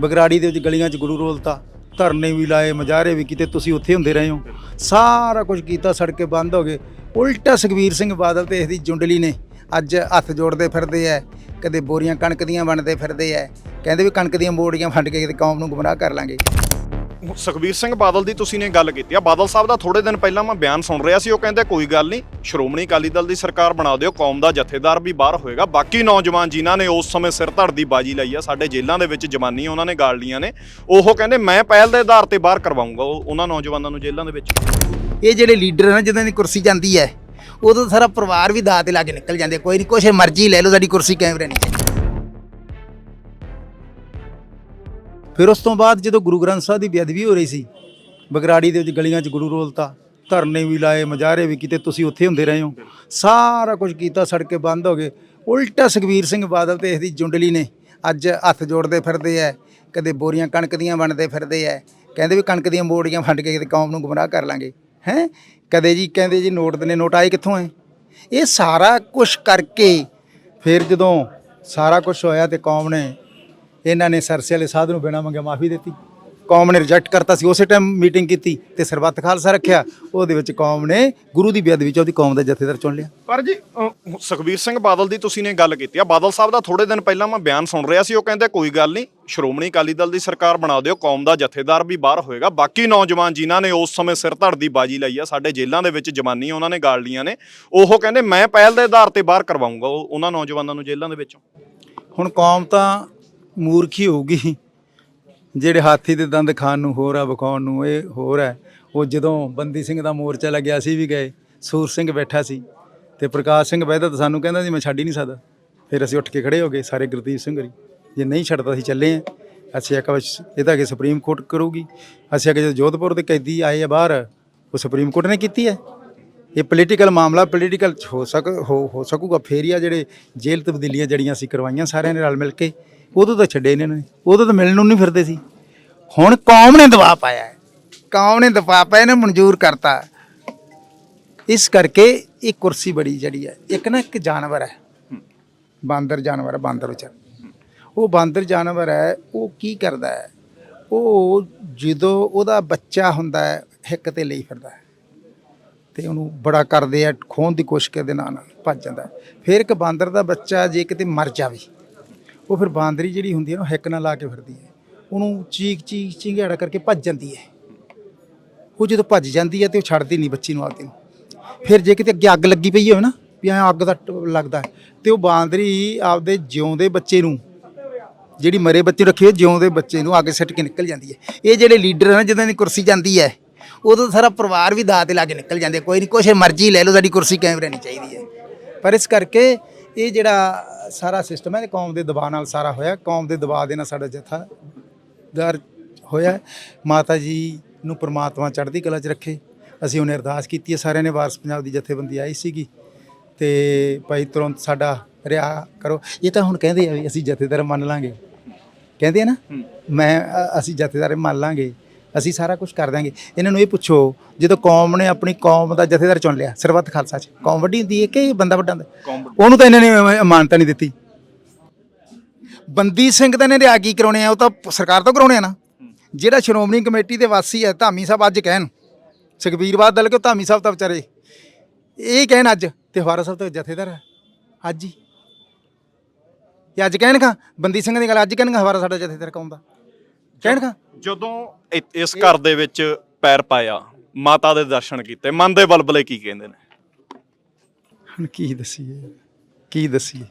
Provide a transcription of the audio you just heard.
ਬਗਰਾੜੀ ਦੇ ਵਿੱਚ ਗਲੀਆਂ 'ਚ ਗੁਰੂ ਰੋਲਤਾ, ਧਰਨੇ ਵੀ ਲਾਏ ਮਜਾਰੇ ਵੀ ਕੀਤੇ, ਤੁਸੀਂ ਉੱਥੇ ਹੁੰਦੇ ਰਹੇ ਹੋ। ਸਾਰਾ ਕੁਝ ਕੀਤਾ, ਸੜਕੇ ਬੰਦ ਹੋ ਗਏ। ਉਲਟਾ ਸੁਖਬੀਰ ਸਿੰਘ ਬਾਦਲ ਤੇ ਇਸਦੀ ਜੁੰਡਲੀ ਨੇ ਅੱਜ ਹੱਥ ਜੋੜਦੇ ਫਿਰਦੇ ਐ, ਕਦੇ ਬੋਰੀਆਂ ਕਣਕ ਦੀਆਂ ਵੰਡਦੇ ਫਿਰਦੇ ਐ, ਕਹਿੰਦੇ ਵੀ ਕਣਕ ਦੀਆਂ ਬੋਰੀਆਂ ਫੰਡ ਕੇ ਕਿਤੇ ਕੌਮ ਨੂੰ ਗੁੰਮਰਾਹ ਕਰ ਲਾਂਗੇ। ਸੁਖਬੀਰ ਸਿੰਘ ਬਾਦਲ ਦੀ ਤੁਸੀਂ ਨੇ ਗੱਲ ਕੀਤੀ ਆ। ਬਾਦਲ ਸਾਹਿਬ ਦਾ ਥੋੜੇ ਦਿਨ ਪਹਿਲਾਂ ਮੈਂ ਬਿਆਨ ਸੁਣ ਰਿਹਾ ਸੀ, ਉਹ ਕਹਿੰਦੇ ਕੋਈ ਗੱਲ ਨਹੀਂ, ਸ਼੍ਰੋਮਣੀ ਅਕਾਲੀ ਦਲ ਦੀ ਸਰਕਾਰ ਬਣਾ ਦਿਓ, ਕੌਮ ਦਾ ਜਥੇਦਾਰ ਵੀ ਬਾਹਰ ਹੋਏਗਾ। ਬਾਕੀ ਨੌਜਵਾਨ ਜਿਨ੍ਹਾਂ ਨੇ ਉਸ ਸਮੇਂ ਸਿਰ ਧੜ ਦੀ ਬਾਜੀ ਲਈ ਆ, ਸਾਡੇ ਜੇਲ੍ਹਾਂ ਦੇ ਵਿੱਚ ਜਵਾਨੀ ਉਹਨਾਂ ਨੇ ਗਾਲ ਲੀਆਂ ਨੇ। ਉਹ ਕਹਿੰਦੇ, ਮੈਂ ਪਹਿਲ ਦੇ ਆਧਾਰ ਤੇ ਬਾਹਰ ਕਰਵਾਉਂਗਾ ਉਹਨਾਂ ਨੌਜਵਾਨਾਂ ਨੂੰ ਜੇਲ੍ਹਾਂ ਦੇ ਵਿੱਚ। ਇਹ ਜਿਹੜੇ ਲੀਡਰ ਹਨ, ਜਿਹਨਾਂ ਦੀ ਕੁਰਸੀ ਜਾਂਦੀ ਹੈ, ਉਦੋਂ ਸਾਰਾ ਪਰਿਵਾਰ ਵੀ ਦਾਅ ਤੇ ਲਾ ਕੇ ਨਿਕਲ ਜਾਂਦੇ ਕੋਈ ਨਹੀਂ ਕੁਛ ਮਰਜ਼ੀ ਲੈ ਲਓ, ਸਾਡੀ ਕੁਰਸੀ ਕੈਮਰੇ ਨਹੀਂ ਫਿਰ ਉਸ ਤੋਂ ਬਾਅਦ ਜਦੋਂ ਗੁਰੂ ਗ੍ਰੰਥ ਸਾਹਿਬ ਦੀ ਬੇਅਦਬੀ ਹੋ ਰਹੀ ਸੀ, ਬਗਰਾੜੀ ਦੇ ਵਿੱਚ ਗਲੀਆਂ 'ਚ ਗੁਰੂ ਰੋਲਤਾ, ਧਰਨੇ ਵੀ ਲਾਏ ਮਜਾਰੇ ਵੀ ਕੀਤੇ, ਤੁਸੀਂ ਉੱਥੇ ਹੁੰਦੇ ਰਹੇ ਹੋ। ਸਾਰਾ ਕੁਝ ਕੀਤਾ, ਸੜਕੇ ਬੰਦ ਹੋ ਗਏ। ਉਲਟਾ ਸੁਖਬੀਰ ਸਿੰਘ ਬਾਦਲ ਤੇ ਇਸਦੀ ਜੁੰਡਲੀ ਨੇ ਅੱਜ ਹੱਥ ਜੋੜਦੇ ਫਿਰਦੇ ਐ, ਕਦੇ ਬੋਰੀਆਂ ਕਣਕ ਦੀਆਂ ਵੰਡਦੇ ਫਿਰਦੇ ਐ, ਕਹਿੰਦੇ ਵੀ ਕਣਕ ਦੀਆਂ ਬੋਰੀਆਂ ਵੰਡ ਕੇ ਕੌਮ ਨੂੰ ਗੁੰਮਰਾਹ ਕਰ ਲਾਂਗੇ। ਹੈ? ਕਦੇ ਜੀ, ਕਹਿੰਦੇ ਜੀ ਨੋਟ ਦੇ ਨੋਟ ਆਏ ਕਿੱਥੋਂ ਐ? ਇਹ ਸਾਰਾ ਕੁਝ ਕਰਕੇ ਫਿਰ ਜਦੋਂ ਸਾਰਾ ਕੁਝ ਹੋਇਆ ਤੇ ਕੌਮ ਨੇ ਇਹਨਾਂ ਨੇ ਸਰਸੇ ਵਾਲੇ ਸਾਧ ਨੂੰ ਬਿਨਾਂ ਮੰਗੇ ਮਾਫੀ ਦਿੱਤੀ। ਕੌਮ ਨੇ ਰਿਜੈਕਟ ਕਰਤਾ ਸੀ ਉਸੇ ਟਾਈਮ ਮੀਟਿੰਗ ਕੀਤੀ ਤੇ ਸਰਬੱਤ ਖਾਲਸਾ ਰੱਖਿਆ। ਉਹਦੇ ਵਿੱਚ ਕੌਮ ਨੇ ਗੁਰੂ ਦੀ ਬੇਅਦਬੀ ਚ ਉਹਦੀ ਕੌਮ ਦਾ ਜਥੇਦਾਰ ਚੁਣ ਲਿਆ। ਪਰ ਜੀ ਸੁਖਬੀਰ ਸਿੰਘ ਬਾਦਲ ਦੀ ਤੁਸੀਂ ਨੇ ਗੱਲ ਕੀਤੀ ਆ। ਬਾਦਲ ਸਾਹਿਬ ਦਾ ਥੋੜੇ ਦਿਨ ਪਹਿਲਾਂ ਮੈਂ ਬਿਆਨ ਸੁਣ ਰਿਹਾ ਸੀ ਉਹ ਕਹਿੰਦੇ ਕੋਈ ਗੱਲ ਨਹੀਂ ਸ਼੍ਰੋਮਣੀ ਅਕਾਲੀ ਦਲ ਦੀ ਸਰਕਾਰ ਬਣਾ ਦਿਓ ਕੌਮ ਦਾ ਜਥੇਦਾਰ ਵੀ ਬਾਹਰ ਹੋਏਗਾ। ਬਾਕੀ ਨੌਜਵਾਨ ਜਿਨ੍ਹਾਂ ਨੇ ਉਸ ਸਮੇਂ ਸਿਰ ਧੜ ਦੀ ਬਾਜੀ ਲਈ ਆ ਸਾਡੇ ਜੇਲ੍ਹਾਂ ਦੇ ਵਿੱਚ ਜਵਾਨੀ ਉਹਨਾਂ ਨੇ ਗਾਲ ਲੀਆਂ ਨੇ। ਉਹ ਕਹਿੰਦੇ ਮੈਂ ਪਹਿਲ ਦੇ ਆਧਾਰ ਤੇ ਬਾਹਰ ਕਰਵਾਉਂਗਾ ਉਹ- ਉਹਨਾਂ ਨੌਜਵਾਨਾਂ ਨੂੰ ਜੇਲ੍ਹਾਂ ਦੇ ਵਿੱਚੋਂ। ਹੁਣ ਕੌਮ ਤਾਂ ਮੂਰਖੀ ਹੋਊਗੀ। ਜਿਹੜੇ ਹਾਥੀ ਦੇ ਦੰਦ ਖਾਣ ਨੂੰ ਹੋਰ ਆ, ਵਿਖਾਉਣ ਨੂੰ ਇਹ ਹੋਰ ਹੈ। ਉਹ ਜਦੋਂ ਬੰਦੀ ਸਿੰਘ ਦਾ ਮੋਰਚਾ ਲੱਗਿਆ ਸੀ ਵੀ ਗਏ, ਸੂਰ ਸਿੰਘ ਬੈਠਾ ਸੀ ਤੇ ਪ੍ਰਕਾਸ਼ ਸਿੰਘ ਬਹਿਦਾ ਤਾਂ ਸਾਨੂੰ ਕਹਿੰਦਾ ਸੀ, ਮੈਂ ਛੱਡ ਹੀ ਨਹੀਂ ਸਕਦਾ। ਫਿਰ ਅਸੀਂ ਉੱਠ ਕੇ ਖੜੇ ਹੋ ਗਏ, ਸਾਰੇ ਗੁਰਦੀਪ ਸਿੰਘ ਹਰੀ। ਜੇ ਨਹੀਂ ਛੱਡਦਾ ਅਸੀਂ ਚੱਲੇ ਆਂ ਅਸੀਂ ਆਖਿਆ ਵੀ ਇਹ ਤਾਂ ਕਿ ਸੁਪਰੀਮ ਕੋਰਟ ਕਰੂਗੀ। ਅਸੀਂ ਆਖਿਆ, ਜਦੋਂ ਜੋਧਪੁਰ ਦੇ ਕੈਦੀ ਆਏ ਆ ਬਾਹਰ, ਉਹ ਸੁਪਰੀਮ ਕੋਰਟ ਨੇ ਕੀਤੀ ਹੈ। ਇਹ ਪੋਲੀਟੀਕਲ ਮਾਮਲਾ ਪੋਲੀਟੀਕਲ ਹੋ ਸਕ, ਹੋ ਹੋ ਸਕੂਗਾ। ਫੇਰ ਆ ਜਿਹੜੇ ਜੇਲ੍ਹ ਤਬਦੀਲੀਆਂ ਜੜੀਆਂ ਅਸੀਂ ਕਰਵਾਈਆਂ ਸਾਰਿਆਂ ਨੇ ਰਲ ਮਿਲ ਕੇ। ਉਦੋਂ ਤਾਂ ਛੱਡੇ ਇਹਨਾਂ ਨੇ, ਉਦੋਂ ਤਾਂ ਮਿਲਣ ਨੂੰ ਨਹੀਂ ਫਿਰਦੇ ਸੀ। ਹੁਣ ਕੌਮ ਨੇ ਦਬਾਅ ਪਾਇਆ ਹੈ। ਕੌਮ ਨੇ ਦਬਾਅ ਪਾਇਆ, ਇਹਨੇ ਮਨਜ਼ੂਰ ਕਰਤਾ। ਇਸ ਕਰਕੇ ਇਹ ਕੁਰਸੀ ਬੜੀ ਜਿਹੜੀ ਹੈ, ਇੱਕ ਨਾ ਇੱਕ ਜਾਨਵਰ ਹੈ। ਬਾਂਦਰ ਜਾਨਵਰ ਹੈ, ਬਾਂਦਰ ਵਿਚਾਰ। ਉਹ ਬਾਂਦਰ ਜਾਨਵਰ ਹੈ, ਉਹ ਕੀ ਕਰਦਾ ਹੈ? ਉਹ ਜਦੋਂ ਉਹਦਾ ਬੱਚਾ ਹੁੰਦਾ ਹੈ, ਹਿੱਕ ਤੇ ਲਈ ਫਿਰਦਾ ਹੈ। ਤੇ ਉਹਨੂੰ ਬੜਾ ਕਰਦੇ ਆ, ਖੋਹਣ ਦੀ ਕੋਸ਼ਿਸ਼ ਕਰਦੇ ਨਾਲ ਨਾਲ ਭੱਜ ਜਾਂਦਾ ਫਿਰ ਇੱਕ ਬਾਂਦਰ ਦਾ ਬੱਚਾ ਜੇ ਕਿਤੇ ਮਰ ਜਾਵੇ ਉਹ ਫਿਰ ਬਾਂਦਰੀ ਜਿਹੜੀ ਹੁੰਦੀ ਹੈ ਨਾ ਉਹ ਹਿੱਕ ਨਾਲ ਲਾ ਕੇ ਫਿਰਦੀ ਹੈ। ਉਹਨੂੰ ਚੀਕ ਚੀਕ ਚਿੰਗਾੜਾ ਕਰਕੇ ਭੱਜ ਜਾਂਦੀ ਹੈ। ਉਹ ਜਦੋਂ ਭੱਜ ਜਾਂਦੀ ਹੈ ਤੇ ਉਹ ਛੱਡਦੀ ਨਹੀਂ ਬੱਚੀ ਨੂੰ ਆਪਦੀ ਨੂੰ। ਫਿਰ ਜੇ ਕਿਤੇ ਅੱਗੇ ਅੱਗ ਲੱਗੀ ਪਈ ਹੋਵੇ ਨਾ ਵੀ ਐਂ ਅੱਗ ਦਾ ਟ- ਲੱਗਦਾ ਹੈ, ਤੇ ਉਹ ਬਾਂਦਰੀ ਆਪਦੇ ਜਿਉਂਦੇ ਬੱਚੇ ਨੂੰ ਜਿਹੜੀ ਮਰੇ ਬੱਚੇ ਰੱਖੀ ਹੋਏ ਜਿਉਂਦੇ ਬੱਚੇ ਨੂੰ ਅੱਗ ਸਿੱਟ ਕੇ ਨਿਕਲ ਜਾਂਦੀ ਹੈ। ਇਹ ਜਿਹੜੇ ਲੀਡਰ ਹਨ ਜਿਨ੍ਹਾਂ ਦੀ ਕੁਰਸੀ ਜਾਂਦੀ ਹੈ ਉਦੋਂ ਸਾਰਾ ਪਰਿਵਾਰ ਵੀ ਦਾਅ ਤੇ ਲਾ ਕੇ ਨਿਕਲ ਜਾਂਦੇ ਕੋਈ ਨਹੀਂ ਕੁਛ ਮਰਜ਼ੀ ਲੈ ਲਓ ਸਾਡੀ ਕੁਰਸੀ ਕੈਮਰੇ ਨਹੀਂ ਚਾਹੀਦੀ ਹੈ। ਪਰ ਇਸ ਕਰਕੇ ਇਹ ਜਿਹੜਾ ਸਾਰਾ ਸਿਸਟਮ ਹੈ ਕੌਮ ਦੇ ਦਬਾਅ ਨਾਲ ਸਾਰਾ ਹੋਇਆ। ਕੌਮ ਦੇ ਦਬਾਅ ਦੇ ਨਾਲ ਸਾਡਾ ਜਥਾ ਦਰ ਹੋਇਆ। ਮਾਤਾ ਜੀ ਨੂੰ ਪ੍ਰਮਾਤਮਾ ਚੜ੍ਹਦੀ ਕਲਾ 'ਚ ਰੱਖੇ। ਅਸੀਂ ਉਹਨੇ ਅਰਦਾਸ ਕੀਤੀ ਹੈ। ਸਾਰਿਆਂ ਨੇ ਵਾਰਸ ਪੰਜਾਬ ਦੀ ਜਥੇਬੰਦੀ ਆਈ ਸੀਗੀ। ਤੇ ਭਾਈ ਤੁਰੰਤ ਸਾਡਾ ਰਿਹਾ ਕਰੋ। ਇਹ ਤਾਂ ਹੁਣ ਕਹਿੰਦੇ ਆ ਵੀ ਅਸੀਂ ਜਥੇਦਾਰ ਮੰਨ ਲਾਂਗੇ। ਕਹਿੰਦੇ ਆ ਨਾ ਮੈਂ ਅਸੀਂ ਜਥੇਦਾਰ ਮੰਨ ਲਾਂਗੇ। ਅਸੀਂ ਸਾਰਾ ਕੁਝ ਕਰ ਦਾਂਗੇ ਇਹਨਾਂ ਨੂੰ ਇਹ ਪੁੱਛੋ ਜਦੋਂ ਕੌਮ ਨੇ ਆਪਣੀ ਕੌਮ ਦਾ ਜਥੇਦਾਰ ਚੁਣ ਲਿਆ ਸਰਬੱਤ ਖਾਲਸਾ 'ਚ ਕੌਮ ਵੱਡੀ ਹੁੰਦੀ ਹੈ ਕਿ ਇਹ ਬੰਦਾ ਵੱਡਾ ਹੁੰਦਾ? ਉਹਨੂੰ ਤਾਂ ਇਹਨਾਂ ਨੇ ਮਾਨਤਾ ਨਹੀਂ ਦਿੱਤੀ। ਬੰਦੀ ਸਿੰਘ ਤਾਂ ਇਹਨੇ ਰਿਆ ਕੀ ਕਰਾਉਣੇ ਆ? ਉਹ ਤਾਂ ਸਰਕਾਰ ਤੋਂ ਕਰਾਉਣੇ ਆ ਨਾ। ਜਿਹੜਾ ਸ਼੍ਰੋਮਣੀ ਕਮੇਟੀ ਦੇ ਵਾਸੀ ਹੈ ਧਾਮੀ ਸਾਹਿਬ ਅੱਜ ਕਹਿਣ ਸੁਖਬੀਰ ਬਾਦਲ ਕਿ ਧਾਮੀ ਸਾਹਿਬ ਤਾਂ ਵਿਚਾਰੇ ਇਹ ਕਹਿਣ ਅੱਜ ਤੇ ਹਵਾਰਾ ਸਾਹਿਬ ਤਾਂ ਜਥੇਦਾਰ ਹੈ ਅੱਜ ਹੀ। ਇਹ ਅੱਜ ਕਹਿਣਗਾ ਬੰਦੀ ਸਿੰਘ ਦੀ ਗੱਲ ਅੱਜ ਕਹਿਣਗਾ ਹਵਾਰਾ ਸਾਡਾ ਜਥੇਦਾਰ ਕੌਮ ਦਾ। ਕਹਿਣਗਾ ਜਦੋਂ ਇ- ਇਸ ਘਰ ਦੇ ਵਿੱਚ ਪੈਰ ਪਾਇਆ ਮਾਤਾ ਦੇ ਦਰਸ਼ਨ ਕੀਤੇ ਮਨ ਦੇ ਬਲਬਲੇ ਕੀ ਕਹਿੰਦੇ ਨੇ? ਹੁਣ ਕੀ ਦਸੀਏ? ਕੀ ਦਸੀਏ?